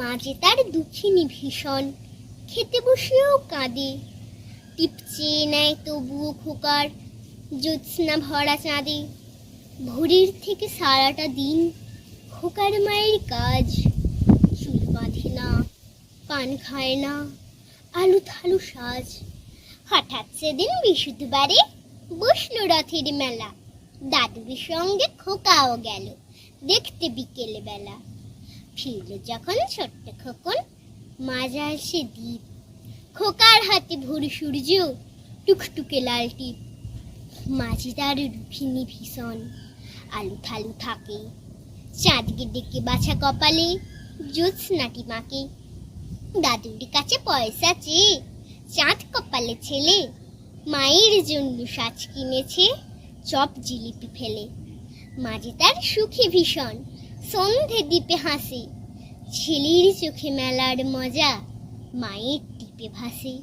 মাঝে তার দুঃখিনী ভীষণ খেতে বসেও কাঁদে। টিপচে নেয় তবুও খোকার জ্যোৎস্না ভরা চাঁদে। ভোরের থেকে সারাটা দিন খোকার মায়ের কাজ। চুল বাঁধে না পান খায় না, আলু থালু সাজ। হঠাৎ সেদিন বৃহস্পতিবারে বসল রথের মেলা। দাদুর সঙ্গে খোকাও গেল, দেখতে বিকেলে বেলা ফিরল যখন ছোট্ট খোকন মাজা সে দ্বীপ, খোকার হাতে ভোর সূর্য, টুকটুকে লাল টিপ, মাঝে তার রুখিনি ভীষণ আলু থালু থাকে, চাঁদকে ডেকে বাছা কপালে, জ্যোৎস্নাটি মাকে, দাদুর কাছে পয়সা চেয়ে, চাঁদ কপালে ছেলে, মায়ের জন্য সাজ কিনেছে, চপ জিলিপি ফেলে, মাঝে তার সুখী ভীষণ সন্ধে দ্বীপে হাসে। ছেলের চোখে মেলার মজা মায়ের টিপে ভাসে।